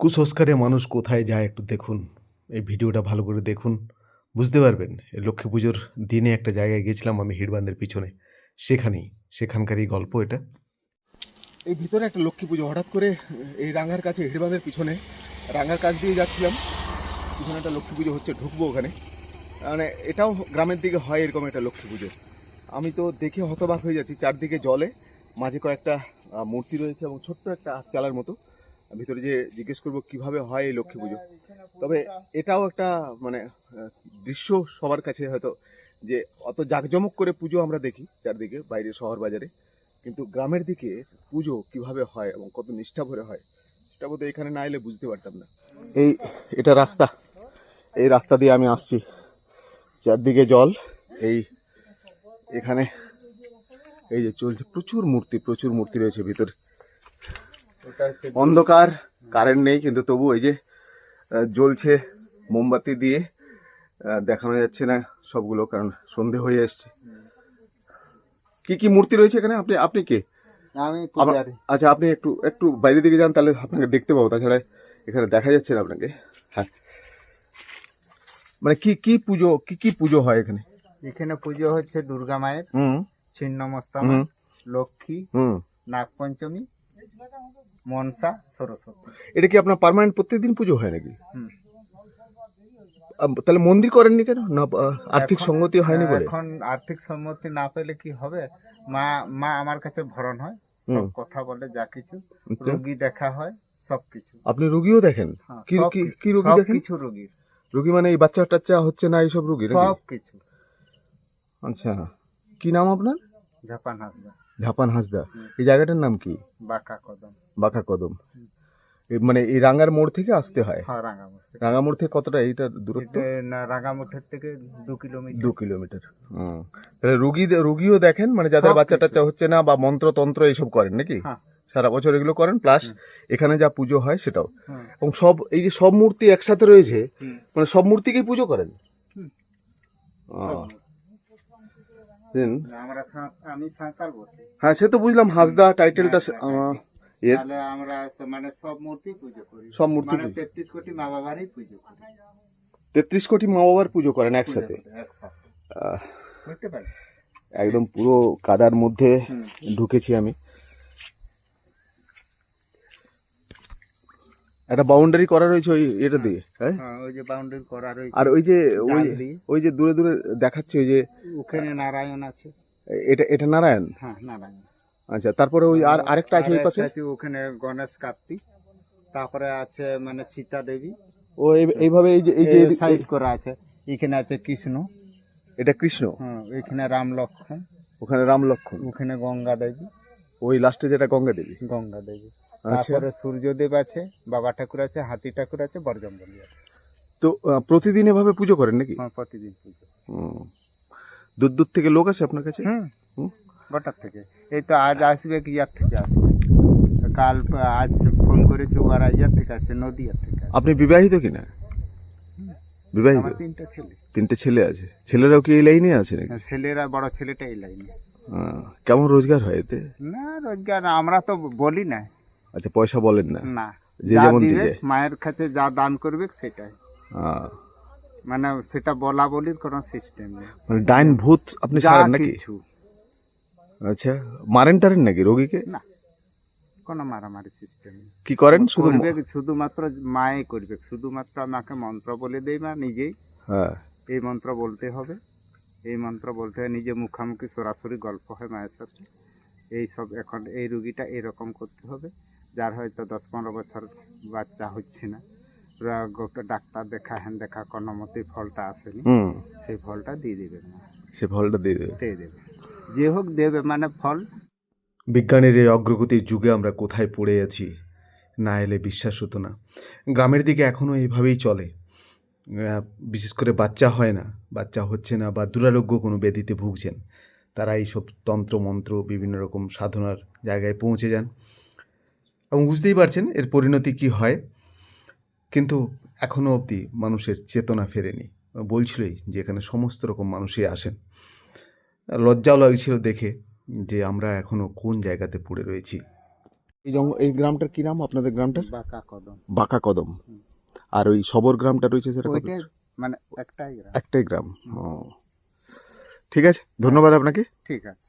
কুসংস্কারে মানুষ কোথায় যায় একটু দেখুন। এই ভিডিওটা ভালো করে দেখুন। বুঝতে পারবেন লক্ষ্মী পুজোর দিনে একটা জায়গায় গেছিলাম আমি হিড়বান্ধের পিছনে। সেখানেই, সেখানকারই গল্প এটা। এই ভিতরে একটা লক্ষ্মী পুজো, হঠাৎ করে এই রাঙার কাছে হিড়বাঁধের পিছনে, রাঙার কাছ দিয়ে যাচ্ছিলাম। পিছনে একটা লক্ষ্মী পুজো হচ্ছে, ঢুকবো ওখানে। মানে এটাও গ্রামের দিকে হয় এরকম একটা লক্ষ্মী পুজো। আমি তো দেখে হতবাক হয়ে যাচ্ছি, চারদিকে জলে, মাঝে কয়েকটা মূর্তি রয়েছে এবং ছোট্ট একটা চালার মতো। ভিতরে যে জিজ্ঞেস করব, কীভাবে হয় এই লক্ষ্মী পুজো? তবে এটাও একটা মানে দৃশ্য সবার কাছে হয়তো যে অত জাঁকজমক করে পুজো আমরা দেখি চারদিকে, বাইরে শহর বাজারে। কিন্তু গ্রামের দিকে পুজো কীভাবে হয় এবং কত নিষ্ঠা ভরে হয়, সেটা বোধহয় এখানে না এলে বুঝতে পারতাম না। এই, এটা রাস্তা। এই রাস্তা দিয়ে আমি আসছি। চারদিকে জল, এই, এখানে, এই যে চলছে, প্রচুর মূর্তি প্রচুর মূর্তি রয়েছে ভিতরে। অন্ধকার কারেন্ট নেই কিন্তু তবু এই যে জ্বলছে মোমবাতি দিয়ে দেখানো যাচ্ছে না সবগুলো কারণ সন্ধে হয়ে এসছে। কি কি মূর্তি রয়েছে এখানে? আপনি আপনি কে? আমি আচ্ছা আপনি একটু একটু বাইরে দিকে যান তাহলে আপনাকে দেখতে পাবো। তাছাড়া এখানে দেখা যাচ্ছে না আপনাকে। হ্যাঁ। মানে কি কি পুজো কি কি পুজো হয় এখানে? এখানে পুজো হচ্ছে দুর্গা মায়ের হুম। ছিন্নমস্তামা লক্ষ্মী হুম। নাগপঞ্চমী মনসা সরস্বতী। এটা কি আপনার পার্মানেন্ট প্রত্যেকদিন পুজো হয় নাকি? হুম। আম, তাহলে মন্দির করেননি কেন? না আহ, আর্থিক এখন- সঙ্গতি হয়নি বলে? এখন আর্থিক সম্মতি না পেলে কি হবে? মা মা আমার কাছে ভরণ হয় সব হুম। কথা বলে যা কিছু। আচ্ছা। রোগী দেখা হয় সব কিছু। আপনি রুগীও দেখেন? হ্যাঁ, কি সব কি কি রুগী দেখেন? কিছু রোগীর রুগী মানে এই বাচ্চা টাচ্চা হচ্ছে না এইসব রুগী নাকি? সব কিছু। আচ্ছা। কি নাম আপনার? ঝাপান হাসদা ঝাপান হাসদা। এই জায়গাটার নাম কি? বাঁকা কদম। বাঁকা কদম। মানে এই রাঙ্গার মোড় থেকে আসতে হয়? হ্যাঁ রাঙ্গা মোড় থেকে। কতটা? এইটার দূরত্ব? এটা না রাঙামুঠের থেকে দু কিলোমিটার। দু কিলোমিটার। হুম। তাহলে রুগী রুগীও দেখেন? মানে যাদের বাচ্চা টাচ্চা হচ্ছে না বা মন্ত্র তন্ত্র এইসব করেন নাকি? হ্যাঁ। সারা বছর এগুলো করেন প্লাস এখানে যা পুজো হয় সেটাও। এবং সব এই যে সব মূর্তি একসাথে রয়েছে মানে সব মূর্তিকেই পুজো করেন? দেন, আমরা সাঁ- আমি সাঁতার বলছি হ্যাঁ সে তো বুঝলাম হাসদা টাইটেলটা এর তাহলে আমরা মানে সব মূর্তি পুজো করি। সব মূর্তি মানে কোটি মা বাবারই পুজো করি। কোটি মা বাবার পুজো করেন একসাথে? একসাথে। একদম পুরো কাদার মধ্যে ঢুকেছি আমি। একটা বাউন্ডারি করা রয়েছে ওই এটা দিয়ে হ্যাঁ হ্যাঁ ওই যে বাউন্ডারি করা রয়েছে আর ওই যে ওই ওই যে দূরে দূরে দেখাচ্ছে ওই যে ওখানে নারায়ণ আছে। এটা এটা নারায়ণ? হ্যাঁ নারায়ণ। আচ্ছা তারপরে ওই আর আরেকটা আছে ওই পাশে? আছে ওখানে গণেশ কার্তিক তারপরে আছে মানে সীতা দেবী। ও এই- এইভাবে এই যে এই যে সাইজ করা আছে এখানে আছে কৃষ্ণ। এটা কৃষ্ণ? হ্যাঁ এখানে রাম লক্ষণ। ওখানে রাম লক্ষণ। ওখানে গঙ্গা দেবী। ওই লাস্টে যেটা গঙ্গা দেবী। গঙ্গা দেবী। তারপরে সূর্যদেব আছে বাবা ঠাকুর আছে হাতি ঠাকুর আছে বরজম্বলী আছে। তো প্রতিদিন এভাবে পুজো করেন নাকি? হ্যাঁ প্রতিদিন পুজো। দূর দূর থেকে লোক আছে আপনার কাছে? হুম। গোটার থেকে। এই তো আজ আসবে কি ইয়ার থেকে আসবে? কাল আজ ফোন করেছে ওরা ইয়ার থেকে আসছে নদীয়ার থেকে আপনি বিবাহিত কিনা? বিবাহিত? তিনটা ছেলে। তিনটে ছেলে আছে। ছেলেরাও কি এই লাইনে আছে নাকি? ছেলেরা বড় ছেলেটা এই লাইনে। কেমন রোজগার হয় এতে? না রোজগার আমরা তো বলি না। আচ্ছা পয়সা বলেন না। না যে যেমন দিবে মায়ের কাছে যা দান করবে সেটাই। মানে সেটা বলা বলির কোনো সিস্টেম নেই। মানে ডাইন ভূত আপনি ছাড়েন নাকি? আচ্ছা মারেন টারেন নাকি রোগীকে? না কোনো মারামারি সিস্টেম কি করেন? শুধু শুধুমাত্র মায়ে করবে। শুধুমাত্র আমাকে মন্ত্র বলে দেই মা নিজেই। হ্যাঁ। এই মন্ত্র বলতে হবে। এই মন্ত্র বলতে হয় নিজে মুখামুখি সরাসরি গল্প হয় মায়ের সাথে। এই সব এখন এই রুগীটা এরকম করতে হবে। যার হয়তো দশ পনেরো বছর বাচ্চা হচ্ছে না। গোটা ডাক্তার দেখা হ্যান দেখা কোনো মতেই ফলটা আসেনি। সেই ফলটা দিয়ে দেবে মা। সে ফলটা দিয়ে দেবে। দিয়ে দেবে। যে হোক দেবে মানে ফল। বিজ্ঞানের এই অগ্রগতির যুগে আমরা কোথায় পড়ে আছি না এলে বিশ্বাস হতো না। গ্রামের দিকে এখনও এইভাবেই চলে। বিশেষ করে বাচ্চা হয় না বাচ্চা হচ্ছে না বা দুরারোগ্য কোনো ব্যাধিতে ভুগছেন। তারা এইসব তন্ত্র মন্ত্র বিভিন্ন রকম সাধনার জায়গায় পৌঁছে যান। এবং বুঝতেই পারছেন এর পরিণতি কি হয়। কিন্তু এখনও অবধি মানুষের চেতনা ফেরেনি। বলছিলই যে এখানে সমস্ত রকম মানুষই আসেন। লজ্জাও লাগছিল দেখে যে আমরা এখনও কোন জায়গাতে পড়ে রয়েছি। এই জঙ্গ এই গ্রামটার কি নাম আপনাদের গ্রামটার? বাঁকা কদম। বাঁকা কদম। আর ওই সবর গ্রামটা রয়েছে সেটা? মানে একটাই গ্রাম। একটাই গ্রাম ও। ঠিক আছে ধন্যবাদ আপনাকে। ঠিক আছে।